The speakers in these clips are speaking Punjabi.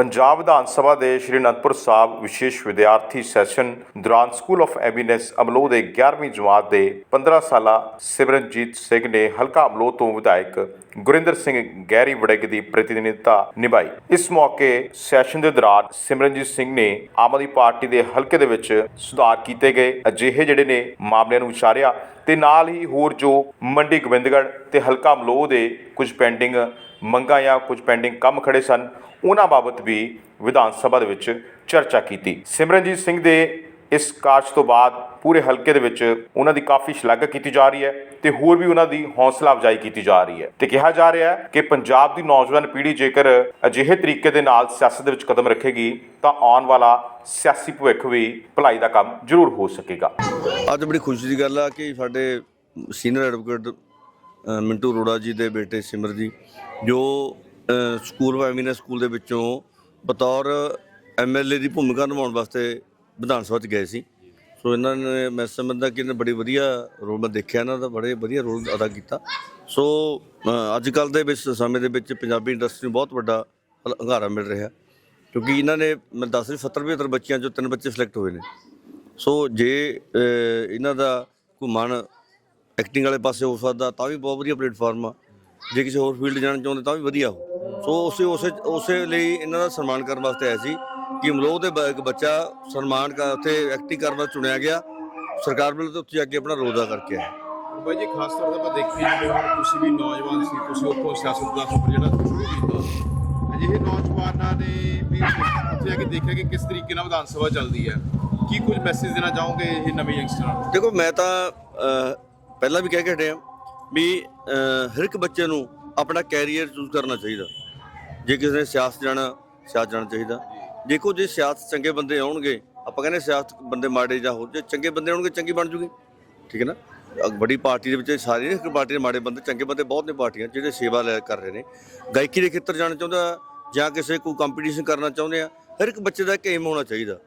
ਪੰਜਾਬ ਵਿਧਾਨ ਸਭਾ ਦੇ ਸ਼੍ਰੀ ਅਨੰਦਪੁਰ ਸਾਹਿਬ ਵਿਸ਼ੇਸ਼ ਵਿਦਿਆਰਥੀ ਸੈਸ਼ਨ ਦੌਰਾਨ ਸਕੂਲ ਆਫ ਐਮੀਨੈਂਸ ਅਮਲੋ ਦੇ 11ਵੀਂ ਜਮਾਤ ਦੇ 15 ਸਾਲਾ ਸਿਮਰਨਜੀਤ ਸਿੰਘ ਨੇ ਹਲਕਾ ਅਮਲੋ ਤੋਂ ਵਿਧਾਇਕ ਗੁਰਿੰਦਰ ਸਿੰਘ ਗਹਿਰੀ ਵੜਿੰਗ ਦੀ ਪ੍ਰਤੀਨਿਧਤਾ ਨਿਭਾਈ। ਇਸ ਮੌਕੇ ਸੈਸ਼ਨ ਦੇ ਦੌਰਾਨ ਸਿਮਰਨਜੀਤ ਸਿੰਘ ਨੇ ਆਮ ਆਦਮੀ ਪਾਰਟੀ ਦੇ ਹਲਕੇ ਦੇ ਵਿੱਚ ਸੁਧਾਰ ਕੀਤੇ ਗਏ। ਅਜਿਹੇ ਜਿਹੜੇ ਨੇ ਮਾਮਲਿਆਂ ਨੂੰ ਵਿਚਾਰਿਆ ਤੇ ਨਾਲ ਹੀ ਹੋਰ ਜੋ ਮੰਡੀ ਗੋਬਿੰਦਗੜ੍ਹ ਤੇ ਹਲਕਾ ਅਮਲੋ ਦੇ ਕੁਝ ਪੈਂਡਿੰਗ ਮੰਗਾਂ ਜਾਂ ਕੁਝ ਪੈਂਡਿੰਗ ਕੰਮ ਖੜੇ ਸਨ, ਉਹਨਾਂ ਬਾਬਤ ਵੀ ਵਿਧਾਨ ਸਭਾ ਦੇ ਵਿੱਚ ਚਰਚਾ ਕੀਤੀ। ਸਿਮਰਨਜੀਤ ਸਿੰਘ ਦੇ ਇਸ ਕਾਰਜ ਤੋਂ ਬਾਅਦ ਪੂਰੇ ਹਲਕੇ ਦੇ ਵਿੱਚ ਉਹਨਾਂ ਦੀ ਕਾਫੀ ਸ਼ਲਾਘਾ ਕੀਤੀ ਜਾ ਰਹੀ ਹੈ ਤੇ ਹੋਰ ਵੀ ਉਹਨਾਂ ਦੀ ਹੌਸਲਾ ਅਫਜ਼ਾਈ ਕੀਤੀ ਜਾ ਰਹੀ ਹੈ। ਤੇ ਕਿਹਾ ਜਾ ਰਿਹਾ ਹੈ ਕਿ ਪੰਜਾਬ ਦੀ ਨੌਜਵਾਨ ਪੀੜ੍ਹੀ ਜੇਕਰ ਅਜਿਹੇ ਤਰੀਕੇ ਦੇ ਨਾਲ ਸਿਆਸਤ ਦੇ ਵਿੱਚ ਕਦਮ ਰੱਖੇਗੀ, ਤਾਂ ਆਉਣ ਵਾਲਾ ਸਿਆਸੀ ਭਵਿੱਖ ਵੀ ਭਲਾਈ ਦਾ ਕੰਮ ਜ਼ਰੂਰ ਹੋ ਸਕੇਗਾ। ਅੱਜ ਬੜੀ ਖੁਸ਼ੀ ਦੀ ਗੱਲ ਆ ਕਿ ਸਾਡੇ ਸੀਨੀਅਰ ਐਡਵੋਕੇਟ ਮਿੰਟੂ ਰੋੜਾ ਜੀ ਦੇ ਬੇਟੇ ਸਿਮਰ ਜੀ ਜੋ ਸਕੂਲ ਆਫ ਐਮੀਨੈਂਸ ਸਕੂਲ ਦੇ ਵਿੱਚੋਂ ਬਤੌਰ ਐਮਐਲਏ ਦੀ ਭੂਮਿਕਾ ਨਿਭਾਉਣ ਵਾਸਤੇ ਵਿਧਾਨ ਸਭਾ 'ਚ ਗਏ ਸੀ। ਸੋ ਇਹਨਾਂ ਨੇ ਮੈਂ ਸਮਝਦਾ ਕਿ ਇਹਨਾਂ ਬੜੀ ਵਧੀਆ ਰੋਲ ਮੈਂ ਦੇਖਿਆ, ਇਹਨਾਂ ਦਾ ਬੜੇ ਵਧੀਆ ਰੋਲ ਅਦਾ ਕੀਤਾ। ਸੋ ਅੱਜ ਕੱਲ ਦੇ ਵਿੱਚ ਸਮੇਂ ਦੇ ਵਿੱਚ ਪੰਜਾਬੀ ਇੰਡਸਟਰੀ ਨੂੰ ਬਹੁਤ ਵੱਡਾ ਹਲ- ਹੁੰਗਾਰਾ ਮਿਲ ਰਿਹਾ। ਕਿਉਂਕਿ ਇਹਨਾਂ ਨੇ, ਮੈਂ ਦੱਸ ਰਹੀ 70 75 ਬੱਚਿਆਂ ਚੋਂ ਤਿੰਨ ਬੱਚੇ ਸਿਲੈਕਟ ਹੋਏ ਨੇ। ਸੋ ਜੇ ਇਹਨਾਂ ਦਾ ਕੋਈ ਮਨ ਐਕਟਿੰਗ ਵਾਲੇ ਪਾਸੇ ਹੋ ਸਕਦਾ, ਤਾਂ ਵੀ ਬਹੁਤ ਵਧੀਆ ਪਲੇਟਫਾਰਮ ਆ। ਜੇ ਕਿਸੇ ਹੋਰ ਫੀਲਡ ਜਾਣਾ ਚਾਹੁੰਦੇ ਤਾਂ ਵੀ ਵਧੀਆ ਹੋ। ਸੋ ਉਸੇ ਉਸੇ ਉਸੇ ਲਈ ਇਹਨਾਂ ਦਾ ਸਨਮਾਨ ਕਰਨ ਵਾਸਤੇ ਆਇਆ ਸੀ ਕਿ ਮਲੋਹ ਦੇ ਇੱਕ ਬੱਚਾ ਸਨਮਾਨ ਕਰ ਉੱਥੇ ਐਕਟਿੰਗ ਕਰਨ ਵਾਸਤੇ ਚੁਣਿਆ ਗਿਆ। ਸਰਕਾਰ ਵੱਲੋਂ ਤੇ ਉੱਥੇ ਕੇ ਆਪਣਾ ਅਦਾ ਕਰਕੇ ਆਇਆ ਬਾਈ ਜੀ ਖਾਸ ਤੌਰ ਤੇ ਆਪਾਂ ਦੇਖੀਏ ਜਿਵੇਂ ਤੁਸੀਂ ਵੀ ਨੌਜਵਾਨ ਸੀ ਤੁਸੀਂ ਉੱਥੋਂ ਸਿਆਸਤ ਦਾ ਸਫ਼ਰ ਜਿਹੜਾ ਸ਼ੁਰੂ ਕੀਤਾ। ਅਜਿਹੇ ਨੌਜਵਾਨਾਂ ਨੇ ਵੀ ਉੱਥੇ ਜਾ ਕੇ ਦੇਖਿਆ ਕਿ ਕਿਸ ਤਰੀਕੇ ਨਾਲ ਵਿਧਾਨ ਸਭਾ ਚੱਲਦੀ ਹੈ। ਕੀ ਕੁਝ ਮੈਸੇਜ ਦੇਣਾ ਚਾਹੋਗੇ ਇਹ ਨਵੇਂ ਯੰਗਸਟਰਾਂ ਨੂੰ? ਦੇਖੋ ਮੈਂ ਤਾਂ ਪਹਿਲਾਂ ਵੀ ਕਹਿ ਕੇ ਹਟਿਆ ਵੀ ਹਰ ਇੱਕ ਬੱਚੇ ਨੂੰ ਆਪਣਾ ਕੈਰੀਅਰ ਚੂਜ਼ ਕਰਨਾ ਚਾਹੀਦਾ। ਜੇ ਕਿਸੇ ਨੇ ਸਿਆਸਤ ਜਾਣਾ ਸਿਆਸਤ ਜਾਣਾ ਚਾਹੀਦਾ। ਦੇਖੋ, ਜੇ ਸਿਆਸਤ ਚੰਗੇ ਬੰਦੇ ਆਉਣਗੇ, ਆਪਾਂ ਕਹਿੰਦੇ ਸਿਆਸਤ ਬੰਦੇ ਮਾੜੇ ਜਾਂ ਹੋਰ ਜੇ ਚੰਗੇ ਬੰਦੇ ਆਉਣਗੇ, ਚੰਗੀ ਬਣ ਜੂਗੀ। ਠੀਕ ਹੈ ਨਾ? ਵੱਡੀ ਪਾਰਟੀ ਦੇ ਵਿੱਚ ਸਾਰੇ ਇੱਕ ਪਾਰਟੀ ਦੇ ਮਾੜੇ ਬੰਦੇ, ਚੰਗੇ ਬੰਦੇ ਬਹੁਤ ਨੇ ਪਾਰਟੀਆਂ, ਜਿਹੜੇ ਸੇਵਾ ਲੈ ਕਰ ਰਹੇ ਨੇ। ਗਾਇਕੀ ਦੇ ਖੇਤਰ ਜਾਣਾ ਚਾਹੁੰਦਾ, ਜਾਂ ਕਿਸੇ ਕੋਈ ਕੰਪੀਟੀਸ਼ਨ ਕਰਨਾ ਚਾਹੁੰਦੇ ਆ, ਹਰ ਇੱਕ ਬੱਚੇ ਦਾ ਇੱਕ ਏਮ ਹੋਣਾ ਚਾਹੀਦਾ।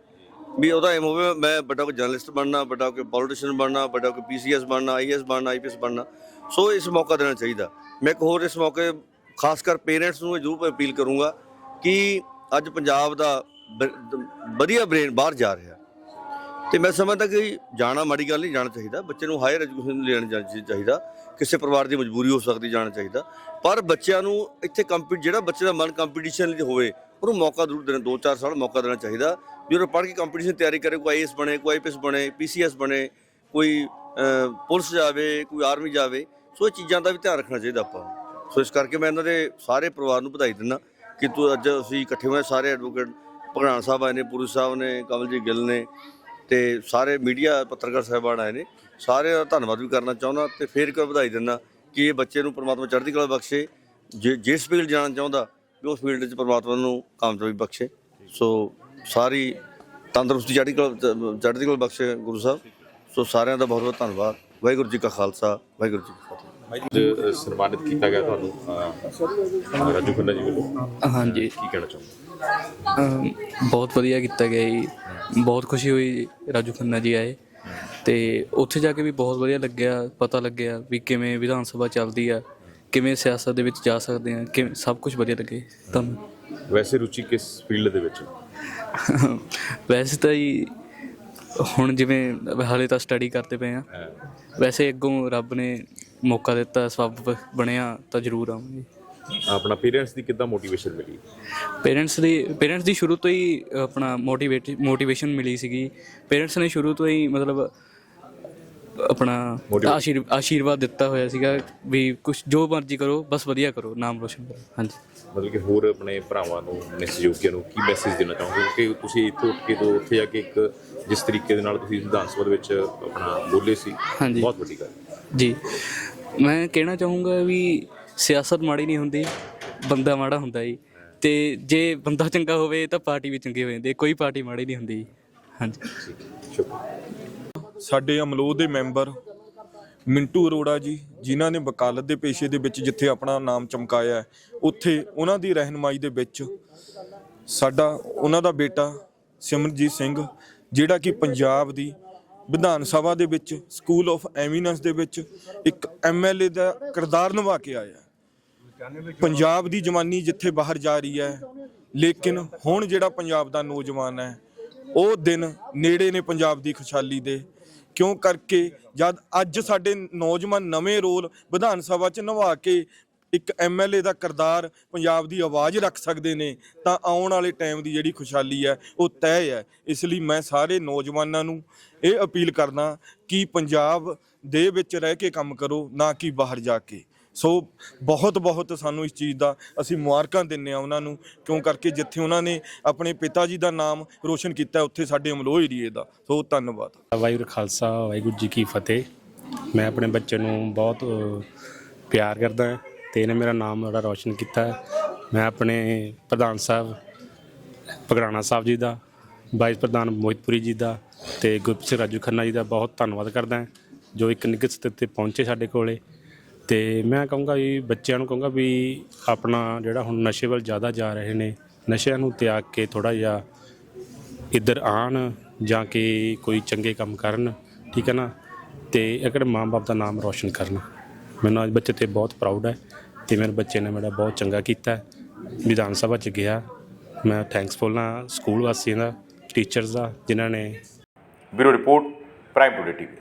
ਵੀ ਉਹਦਾ ਏਮ ਹੋਵੇ, ਮੈਂ ਵੱਡਾ ਕੋਈ ਜਰਨਲਿਸਟ ਬਣਨਾ, ਵੱਡਾ ਕੋਈ ਪੋਲੀਟੀਸ਼ੀਅਨ ਬਣਨਾ, ਵੱਡਾ ਕੋਈ ਪੀਸੀਐਸ ਬਣਨਾ ਆਈਐਸ ਬਣਨਾ ਆਈਪੀਐਸ ਬਣਨਾ। ਸੋ ਇਸ ਮੌਕਾ ਦੇਣਾ ਚਾਹੀਦਾ। ਮੈਂ ਇੱਕ ਹੋਰ ਇਸ ਮੌਕੇ ਖਾਸ ਕਰ ਪੇਰੈਂਟਸ ਨੂੰ ਇਹ ਜ਼ਰੂਰ ਅਪੀਲ ਕਰੂੰਗਾ ਕਿ ਅੱਜ ਪੰਜਾਬ ਦਾ ਵਧੀਆ ਬ੍ਰੇਨ ਬਾਹਰ ਜਾ ਰਿਹਾ। ਤੇ ਮੈਂ ਸਮਝਦਾ ਕਿ ਜਾਣਾ ਮਾੜੀ ਗੱਲ ਨਹੀਂ, ਜਾਣਾ ਚਾਹੀਦਾ। ਬੱਚੇ ਨੂੰ ਹਾਇਰ ਐਜੂਕੇਸ਼ਨ ਲੈਣ ਜਾਣਾ ਚਾਹੀਦਾ। ਕਿਸੇ ਪਰਿਵਾਰ ਦੀ ਮਜਬੂਰੀ ਹੋ ਸਕਦੀ, ਜਾਣਾ ਚਾਹੀਦਾ। ਪਰ ਬੱਚਿਆਂ ਨੂੰ ਇੱਥੇ ਕੰਪੀ ਜਿਹੜਾ ਬੱਚੇ ਦਾ ਮਨ ਕੰਪੀਟੀਸ਼ਨ ਲਈ ਹੋਵੇ, ਉਹਨੂੰ ਮੌਕਾ ਜ਼ਰੂਰ ਦੇਣਾ 2-4 ਸਾਲ ਮੌਕਾ ਦੇਣਾ ਚਾਹੀਦਾ। ਵੀ ਉਹ ਪੜ੍ਹ ਕੇ ਕੰਪੀਟੀਸ਼ਨ ਤਿਆਰੀ ਕਰੇ, ਕੋਈ ਆਈਐਸ ਬਣੇ, ਕੋਈ ਆਈਪੀਐਸ ਬਣੇ ਪੀਸੀਐਸ ਬਣੇ, ਕੋਈ ਪੁਲਿਸ ਜਾਵੇ, ਕੋਈ ਆਰਮੀ ਜਾਵੇ, ਸੋ ਇਹ ਚੀਜ਼ਾਂ ਦਾ ਵੀ ਧਿਆਨ ਰੱਖਣਾ ਚਾਹੀਦਾ ਆਪਾਂ। ਨੂੰ। ਸੋ ਇਸ ਕਰਕੇ ਮੈਂ ਇਹਨਾਂ ਦੇ ਸਾਰੇ ਪਰਿਵਾਰ ਨੂੰ ਵਧਾਈ ਦਿੰਦਾ ਕਿ ਤੂੰ ਅੱਜ ਅਸੀਂ ਇਕੱਠੇ ਹੋਏ ਸਾਰੇ ਐਡਵੋਕੇਟ ਭਗਵਾਨ ਸਾਹਿਬ ਆਏ ਨੇ, ਪੁਰੂ ਸਾਹਿਬ ਨੇ, ਕਮਲਜੀਤ ਗਿੱਲ ਨੇ ਤੇ ਸਾਰੇ ਮੀਡੀਆ ਪੱਤਰਕਾਰ ਸਾਹਿਬਾਨ ਆਏ ਨੇ। ਸਾਰਿਆਂ ਦਾ ਧੰਨਵਾਦ ਵੀ ਕਰਨਾ ਚਾਹੁੰਦਾ ਤੇ ਫੇਰ ਇੱਕ ਵਧਾਈ ਦਿੰਦਾ ਕਿ ਇਹ ਬੱਚੇ ਨੂੰ ਪ੍ਰਮਾਤਮਾ ਚੜ੍ਹਦੀ ਕਲਾ ਬਖਸ਼ੇ, ਜੇ ਜਿਸ ਫੀਲਡ ਜਾਣਾ ਚਾਹੁੰਦਾ ਵੀ ਉਸ ਫੀਲਡ 'ਚ ਪ੍ਰਮਾਤਮਾ ਨੂੰ ਕਾਮਯਾਬੀ ਬਖਸ਼ੇ। ਸੋ ਸਾਰੀ ਤੰਦਰੁਸਤੀ ਚੜ੍ਹਦੀ ਕਲਾ ਚੜ੍ਹਦੀ ਕਲਾ ਬਖਸ਼ੇ ਗੁਰੂ ਸਾਹਿਬ। ਸੋ ਸਾਰਿਆਂ ਦਾ ਬਹੁਤ ਬਹੁਤ ਧੰਨਵਾਦ। ਵਾਹਿਗੁਰੂ ਜੀ ਕਾ ਖਾਲਸਾ ਵਾਹਿਗੁਰੂ ਜੀ ਕੀ ਫਤਿਹ। ਅੱਜ ਸਨਮਾਨਿਤ ਕੀਤਾ ਗਿਆ ਤੁਹਾਨੂੰ ਅਹ, ਰਾਜੂ ਖੰਨਾ ਜੀ ਵੱਲੋਂ। ਹਾਂਜੀ। ਕੀ ਕਹਿਣਾ ਚਾਹੁੰਦੇ ਅਮ ਬਹੁਤ ਵਧੀਆ ਕੀਤਾ ਗਿਆ ਜੀ। ਬਹੁਤ ਖੁਸ਼ੀ ਹੋਈ ਰਾਜੂ ਖੰਨਾ ਜੀ ਆਏ। ਤੇ ਉੱਥੇ ਜਾ ਕੇ ਵੀ ਬਹੁਤ ਵਧੀਆ ਲੱਗਿਆ ਪਤਾ ਲੱਗਿਆ ਵੀ ਕਿਵੇਂ ਵਿਧਾਨ ਸਭਾ ਚੱਲਦੀ ਆ ਕਿਵੇਂ ਸਿਆਸਤ ਦੇ ਵਿੱਚ ਜਾ ਸਕਦੇ ਆ ਕਿਵੇਂ ਸਭ ਕੁਝ ਵਧੀਆ ਲੱਗੇ। ਤੁਹਾਨੂੰ ਵੈਸੇ ਰੁਚੀ ਕਿਸ ਫੀਲਡ ਦੇ ਵਿੱਚ? ਵੈਸੇ ਤਾਂ ਜੀ ਹੁਣ ਜਿਵੇਂ ਹਾਲੇ ਤਾਂ ਸਟੱਡੀ ਕਰਦੇ ਪਏ ਆ। ਵੈਸੇ ਅੱਗੋਂ ਰੱਬ ਨੇ ਮੌਕਾ ਦਿੱਤਾ ਸਬਬ ਬਣਿਆ ਤਾਂ ਜ਼ਰੂਰ ਆਵਾਂਗੇ। ਆਪਣਾ ਪੇਰੈਂਟਸ ਦੀ ਕਿੱਦਾਂ ਮੋਟੀਵੇਸ਼ਨ ਮਿਲੀ? ਪੇਰੈਂਟਸ ਦੀ ਪੇਰੈਂਟਸ ਦੀ ਸ਼ੁਰੂ ਤੋਂ ਹੀ ਆਪਣਾ ਮੋਟੀਵੇਟ ਮੋਟੀਵੇਸ਼ਨ ਮਿਲੀ ਸੀਗੀ। ਪੇਰੈਂਟਸ ਨੇ ਸ਼ੁਰੂ ਤੋਂ ਹੀ ਮਤਲਬ ਆਪਣਾ ਆਸ਼ੀਰ ਆਸ਼ੀਰਵਾਦ ਦਿੱਤਾ ਹੋਇਆ ਸੀਗਾ ਵੀ ਕੁਝ ਜੋ ਮਰਜ਼ੀ ਕਰੋ ਬਸ ਵਧੀਆ ਕਰੋ ਨਾਮ ਰੋਸ਼ਨ ਕਰੋ। ਹਾਂਜੀ। ਮਤਲਬ ਕਿ ਹੋਰ ਆਪਣੇ ਭਰਾਵਾਂ ਨੂੰ ਆਪਣੇ ਸਹਿਯੋਗੀਆਂ ਨੂੰ ਕੀ ਮੈਸੇਜ ਦੇਣਾ ਚਾਹੋਗੇ? ਕਿ ਤੁਸੀਂ ਇੱਥੋਂ ਉੱਠ ਕੇ ਤੋਂ ਉੱਥੇ ਜਾ ਕੇ ਇੱਕ ਜਿਸ ਤਰੀਕੇ ਦੇ ਨਾਲ ਤੁਸੀਂ ਵਿਧਾਨ ਸਭਾ ਦੇ ਵਿੱਚ ਆਪਣਾ ਬੋਲੇ ਸੀ ਹਾਂਜੀ। ਬਹੁਤ ਵੱਡੀ ਗੱਲ। ਜੀ। ਮੈਂ ਕਹਿਣਾ ਚਾਹੂੰਗਾ ਵੀ ਸਿਆਸਤ ਮਾੜੀ ਨਹੀਂ ਹੁੰਦੀ ਬੰਦਾ ਮਾੜਾ ਹੁੰਦਾ ਜੀ। ਤੇ ਜੇ ਬੰਦਾ ਚੰਗਾ ਹੋਵੇ ਤਾਂ ਪਾਰਟੀ ਵੀ ਚੰਗੀ ਹੋ ਜਾਂਦੀ ਹੈ। ਕੋਈ ਪਾਰਟੀ ਮਾੜੀ ਨਹੀਂ ਹੁੰਦੀ ਹਾਂਜੀ। ਸ਼ੁਕਰੀਆ। ਸਾਡੇ ਅਮਲੋਹ ਦੇ ਮੈਂਬਰ ਮਿੰਟੂ ਅਰੋੜਾ ਜੀ, ਜਿਨ੍ਹਾਂ ਨੇ ਵਕਾਲਤ ਦੇ ਪੇਸ਼ੇ ਦੇ ਵਿੱਚ ਜਿੱਥੇ ਆਪਣਾ ਨਾਮ ਚਮਕਾਇਆ ਹੈ, ਉੱਥੇ ਉਹਨਾਂ ਦੀ ਰਹਿਨਮਾਈ ਦੇ ਵਿੱਚ ਸਾਡਾ, ਉਹਨਾਂ ਦਾ ਬੇਟਾ ਸਿਮਰਜੀਤ ਸਿੰਘ, ਜਿਹੜਾ ਕਿ ਪੰਜਾਬ ਦੀ ਵਿਧਾਨ ਸਭਾ ਦੇ ਵਿੱਚ, ਸਕੂਲ ਆਫ ਐਮੀਨੈਂਸ ਦੇ ਵਿੱਚ ਇੱਕ ਐਮਐਲਏ ਦਾ ਕਿਰਦਾਰ ਨਿਭਾ ਕੇ ਆਇਆ ਪੰਜਾਬ ਦੀ ਜਵਾਨੀ ਜਿੱਥੇ ਬਾਹਰ ਜਾ ਰਹੀ ਹੈ, ਲੇਕਿਨ ਹੁਣ ਜਿਹੜਾ ਪੰਜਾਬ ਦਾ ਨੌਜਵਾਨ ਹੈ, ਉਹ ਦਿਨ ਨੇੜੇ ਨੇ ਪੰਜਾਬ ਦੀ ਖੁਸ਼ਹਾਲੀ ਦੇ ਕਿਉਂ ਕਰਕੇ? ਜਦ ਅੱਜ ਸਾਡੇ ਨੌਜਵਾਨ ਨਵੇਂ ਰੋਲ ਵਿਧਾਨ ਸਭਾ 'ਚ ਨਿਭਾ ਕੇ ਇੱਕ ਐਮਐਲਏ ਦਾ ਕਿਰਦਾਰ ਪੰਜਾਬ ਦੀ ਆਵਾਜ਼ ਰੱਖ ਸਕਦੇ ਨੇ, ਤਾਂ ਆਉਣ ਵਾਲੇ ਟਾਈਮ ਦੀ ਜਿਹੜੀ ਖੁਸ਼ਹਾਲੀ ਹੈ, ਉਹ ਤੈਅ ਹੈ। ਇਸ ਲਈ ਮੈਂ ਸਾਰੇ ਨੌਜਵਾਨਾਂ ਨੂੰ ਇਹ ਅਪੀਲ ਕਰਦਾ ਕਿ ਪੰਜਾਬ ਦੇ ਵਿੱਚ ਰਹਿ ਕੇ ਕੰਮ ਕਰੋ, ਨਾ ਕਿ ਬਾਹਰ ਜਾ ਕੇ। ਸੋ ਬਹੁਤ ਬਹੁਤ ਸਾਨੂੰ ਇਸ ਚੀਜ਼ ਦਾ ਅਸੀਂ ਮੁਬਾਰਕਾਂ ਦਿੰਨੇ ਆ ਉਹਨਾਂ ਨੂੰ, ਕਿਉਂ ਕਰਕੇ ਜਿੱਥੇ ਉਹਨਾਂ ਨੇ ਆਪਣੇ ਪਿਤਾ ਜੀ ਦਾ ਨਾਮ ਰੋਸ਼ਨ ਕੀਤਾ ਉੱਥੇ ਸਾਡੇ ਅਮਲੋਹ ਏਰੀਏ ਦਾ। ਸੋ ਧੰਨਵਾਦ। ਵਾਹਿਗੁਰੂ ਖਾਲਸਾ, ਵਾਹਿਗੁਰੂ ਜੀ ਕੀ ਫਤਿਹ। ਮੈਂ ਆਪਣੇ ਬੱਚੇ ਨੂੰ ਬਹੁਤ ਪਿਆਰ ਕਰਦਾ ਹਾਂ ਤੇ ਇਹਨੇ ਮੇਰਾ ਨਾਮ ਬੜਾ ਰੌਸ਼ਨ ਕੀਤਾ ਮੈਂ ਆਪਣੇ ਪ੍ਰਧਾਨ ਸਾਹਿਬ, ਪਗਰਾਣਾ ਸਾਹਿਬ ਜੀ ਦਾ, ਵਾਈਸ ਪ੍ਰਧਾਨ ਮੋਹਿਤਪੁਰੀ ਜੀ ਦਾ ਤੇ ਗੁਰਪ੍ਰੀਤ ਸਿੰਘ ਰਾਜੂ ਖੰਨਾ ਜੀ ਦਾ ਬਹੁਤ ਧੰਨਵਾਦ ਕਰਦਾ ਜੋ ਇੱਕ ਨਿੱਘ ਸਤਿ ਤੇ ਪਹੁੰਚੇ ਸਾਡੇ ਕੋਲੇ। ਤੇ ਮੈਂ ਕਹੂੰਗਾ ਵੀ ਬੱਚਿਆਂ ਨੂੰ ਕਹੂੰਗਾ ਵੀ ਆਪਣਾ ਜਿਹੜਾ ਹੁਣ ਨਸ਼ੇ ਵੱਲ ਜ਼ਿਆਦਾ ਜਾ ਰਹੇ ਨੇ, ਨਸ਼ਿਆਂ ਨੂੰ ਤਿਆਗ ਕੇ ਥੋੜਾ ਜਿਹਾ ਇੱਧਰ ਆਣ ਜਾਂ ਕਿ ਕੋਈ ਚੰਗੇ ਕੰਮ ਕਰਨ, ਠੀਕ ਹੈ ਨਾ? ਤੇ ਅਗਰ ਮਾਂ-ਬਾਪ ਦਾ ਨਾਮ ਰੌਸ਼ਨ ਕਰਨ। ਮੈਨੂੰ ਅੱਜ ਬੱਚੇ ਤੇ ਬਹੁਤ ਪ੍ਰਾਊਡ ਹੈ ਤੇ ਮੇਰੇ ਬੱਚੇ ਨੇ ਮੇਰਾ ਬਹੁਤ ਚੰਗਾ ਕੀਤਾ ਵਿਧਾਨ ਸਭਾ ਚ ਗਿਆ। ਮੈਂ ਥੈਂਕਸਫੁਲ ਹਾਂ ਸਕੂਲ ਵਾਸੀਆਂ ਦਾ ਟੀਚਰਸ ਦਾ, ਜਿਨ੍ਹਾਂ ਨੇ bureau report Prime Today TV